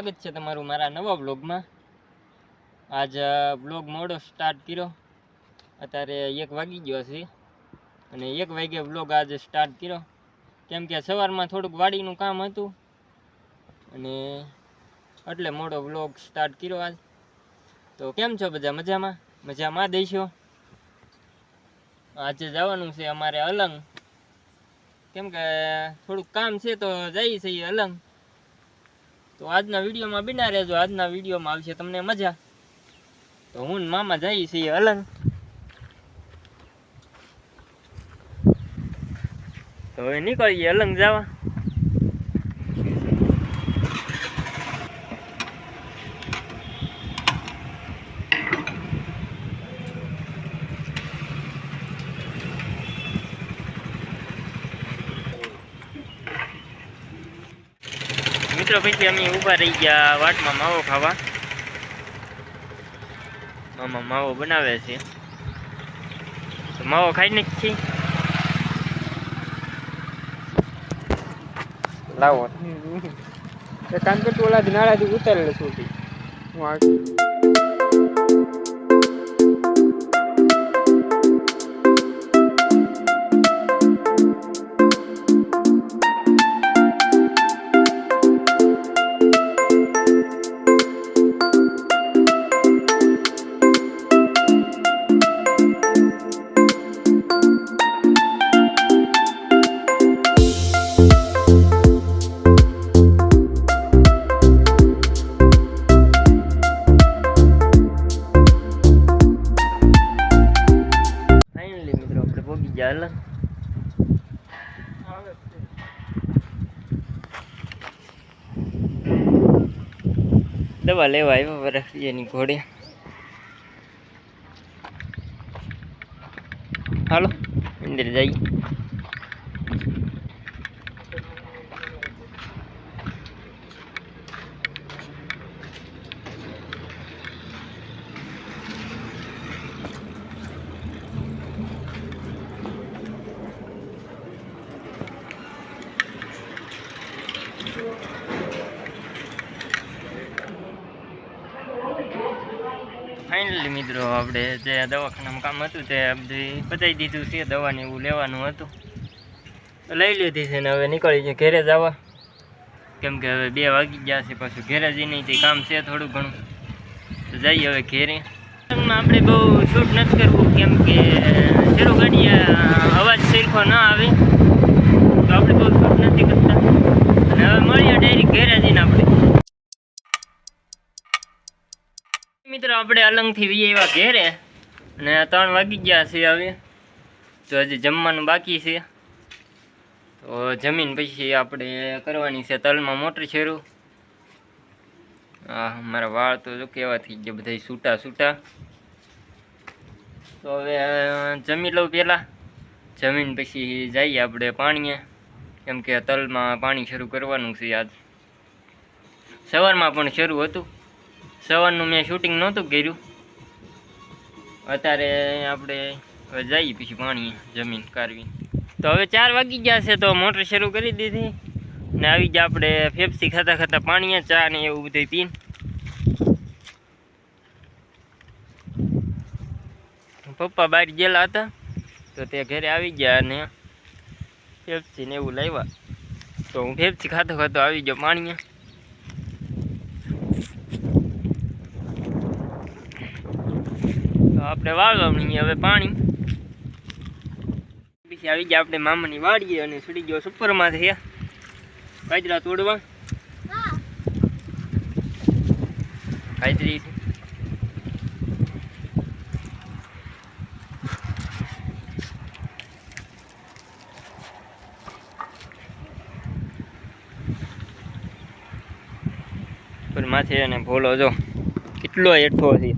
સ્વાગત છે તમારું મારા નવા બ્લોગમાં આજ બ્લોગ મોડો સ્ટાર્ટ કર્યો. અત્યારે એક વાગી ગયો છે. અને એક વાગે બ્લોગ આજે સ્ટાર્ટ કર્યો. કેમ કે સવારમાં થોડુંક વાડીનું કામ હતું. અને એટલે મોડો બ્લોગ સ્ટાર્ટ કર્યો આજ. તો કેમ છો બધા મજામાં? મજામાં દઈશો આજે જવાનું છે અમારે અલંગ. કેમ કે, થોડુંક કામ છે તો જઈ છીએ અલંગ. તો આજના વિડીયોમાં બિના રહેજો. આજના વિડીયોમાં આવશે તમને મજા. તો હું મામા જઈએ છીએ અલંગ. તો હવે નીકળીએ અલંગ જવા. મિત્રો પછી અમે ઊભા રહી ગયા વાટમાં માવો ખાવા. મામા માવો બનાવે છે. તો માવો ખાઈ નાખી લાવો. કામ કરતું ઓલા નાળાથી ઉતારેલો છોટી હું દવા લેવા આવ્યો વરસ એની ઘોડે હાલો અંદર જઈએ Finally મિત્રો, આપણે જે દવાખાનામાં કામ હતું તે બધી બતાવી દીધું છે, દવાને એવું લેવાનું હતું. લઈ લીધી છે ને હવે નીકળી છે ઘેરે જવા કેમ કે હવે બે વાગી ગયા છે પાછું ઘેરે જઈને તે કામ છે થોડું ઘણું. તો જઈએ હવે ઘેરે. આપણે બહુ શૂટ નથી કરવું, કેમ કે શેરો ગાડી અવાજ સરખો ન આવે. તો આપણે બહુ શૂટ નથી કરતા. અને હવે મળીએ ડાયરેક્ટ ઘેરે જઈને આપણે. મિત્રો, આપણે અલંગથી વી એવા ઘેરે. અને ત્રણ વાગી ગયા છે હવે. તો હજી જમવાનું બાકી છે. તો જમીન પછી આપણે કરવાની છે તલમાં મોટર શેરું. હા મારા વાળ તો કેવા થઈ ગયા બધા છૂટા છૂટા તો હવે જમી લઉં પહેલાં. જમીન પછી જઈએ આપણે પાણીએ. કેમ કે તલમાં પાણી શરૂ કરવાનું છે આજ. સવારમાં પણ શરૂ હતું. સવારનું મેં શૂટિંગ નહોતું કર્યું. અત્યારે આપણે હવે જઈએ પછી પાણી, જમીન કાઢવી. તો હવે ચાર વાગી ગયા છે તો મોટર શરૂ કરી દીધી. ને આવી ગયા આપણે ફેફસી ખાતા ખાતા પાણીએ ચા ને એવું બધું પીને. પપ્પા બહાર ગયેલા હતા તો તે ઘરે આવી ગયા અને ફેફસી ને એવું લાવ્યા. તો હું ફેફસી ખાતો ખાતો આવી ગયો પાણીએ. તો આપણે વાળવાની હવે પાણી. પછી આવી ગયા આપણે મામાની વાડીએ અને છૂટી ગયો સુપરમાં થયા બાજરા તોડવા. હાજરી માથે અને ભોલો જો, કેટલો હેઠો છે.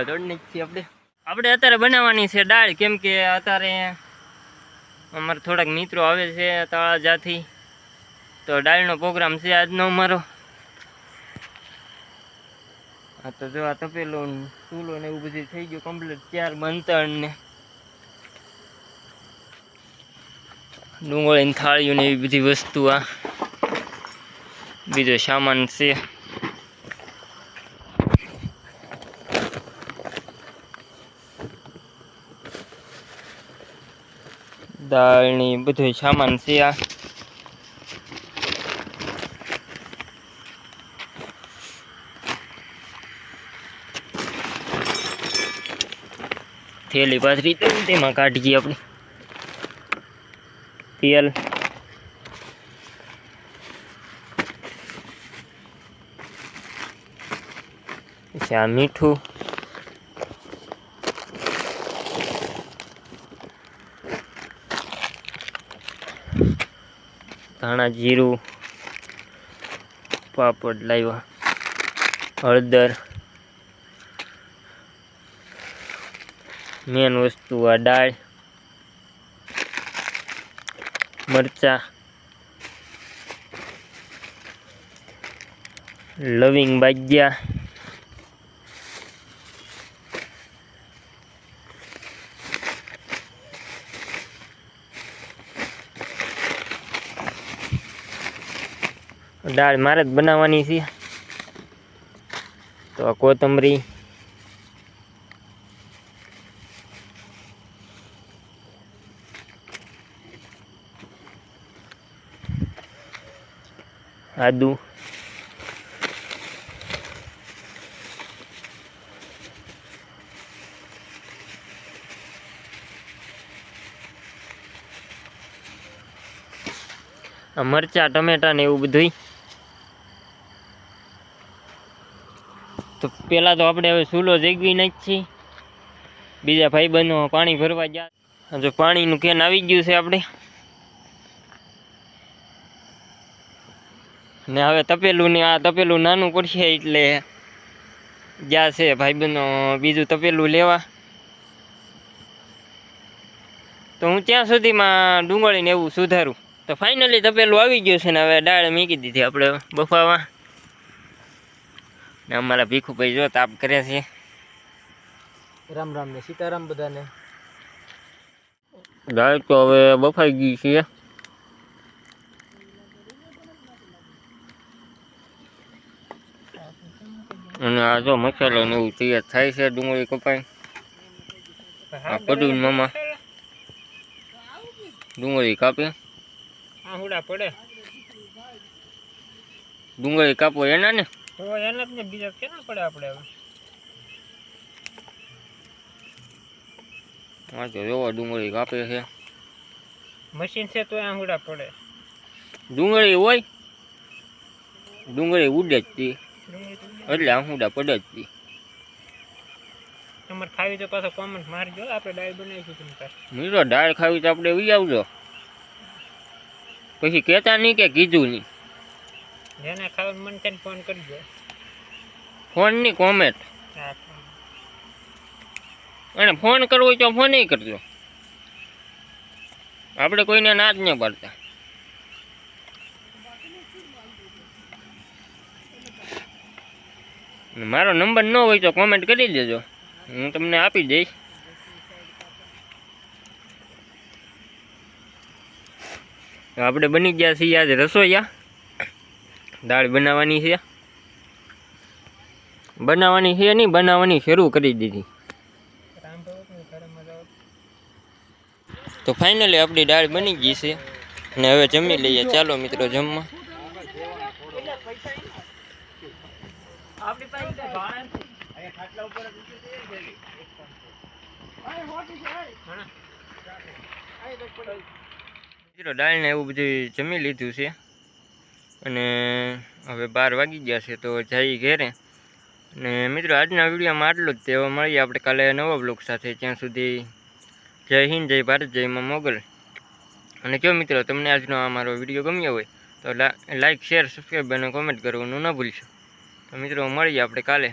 હાજરા તોડી નાખીએ આપણે. આપણે અત્યારે બનાવવાની છે દાળ. કેમ કે અત્યારે અમારા થોડાક મિત્રો આવે છે તળાજાથી. તો દાળનો પ્રોગ્રામ છે આજનો અમારો. આ તો જો આ તપેલો ચૂલો ને એવું બધું થઈ ગયું કમ્પ્લીટ ચાર બંતણ ને. ડુંગળીની થાળીઓ ને એવી બધી વસ્તુ આ. બીજો સામાન છે. દાળની બધો સામાન છે આ. થેલી પાથરી તેમાં કાઢીએ આપણે. તેલ. પછી મીઠું. ધાણા જીરું પાપડ લાવ્યા હળદર મેન વસ્તુ આ દાળ મરચા લવિંગ બાજ્યા દાળ મારે જ બનાવવાની છે. તો આ કોથમરી. આદુ. મરચા ટમેટા ને એવું બધું પેલા તો આપણે હવે ચૂલો જગવી નાખી બીજા ભાઈબંધો પાણી ભરવા ગયા. જો પાણીનું કેન આવી ગયું છે આપણે. ને હવે તપેલું ને આ તપેલું નાનું પડશે એટલે જ્યાં છે ભાઈબંધો બીજું તપેલું લેવા. તો હું ત્યાં સુધીમાં ડુંગળીને એવું સુધારું. તો ફાઇનલી તપેલું આવી ગયું છે ને હવે દાળ મૂકી દીધી આપણે બફાવા. ને અમારા ભીખુભાઈ જો તાપ કરે છે. રામ રામ ને સીતારામ બધાને. દાળ તો હવે બફાઈ ગઈ છે. અને આ જો મસાલો ને એવું તૈયાર થાય છે ડુંગળી કપાઈ. આ કડું મામા. ડુંગળી કાપે. હુડા પડે. ડુંગળી કાપો એના ને? તો એના જ ને બીજા કેના પડે આપણે હવે? હા તો જોવો ડુંગળી કાપે છે. મશીન છે તો આ પડે. ડુંગળી હોય? ડુંગળી ઉડે જ તી એટલે આહુડા પડે જ તી તમારે ખાવી તો પાછો કોમેન્ટ મારજો આપણે ડાળ બનાવીશું તમે પાસે મીરો દાળ ખાવી તો આપણે વી આવજો. પછી કહેતા નહીં કે કીધું નહીં. જેને ખાવાનું મન થાય ફોન કરજો. ફોનની કોમેન્ટ. અને ફોન કરવો હોય તો ફોન કરજો. આપણે કોઈને ના જ ન પાડતા. મારો નંબર ન હોય તો કોમેન્ટ કરી દેજો. હું તમને આપી દઈશ. આપણે બની ગયા છીએ આજે રસોઈયા. દાળ બનાવવાની છે. બનાવવાની છે નહીં, બનાવવાની શરૂ કરી દીધી. તો ફાઇનલી આપણી દાળ બની ગઈ છે. અને હવે જમી લઈએ. ચાલો મિત્રો, જમવા. મિત્રો, દાળને એવું બધું જમી લીધું છે. અને હવે બાર વાગી ગયા છે તો જઈ ઘેરે. અને મિત્રો, આજના વિડીયોમાં આટલું જ. તેવા મળીએ આપણે કાલે નવા બ્લોગ સાથે. ત્યાં સુધી જય હિન્દ, જય ભારત, જય માં મોગલ. અને જો મિત્રો, તમને આજનો આ મારો વીડિયો ગમ્યો હોય, તો લાઈક શેર સબસ્ક્રાઈબ અને કોમેન્ટ કરવાનું ન ભૂલશો. તો મિત્રો, મળીએ આપણે કાલે.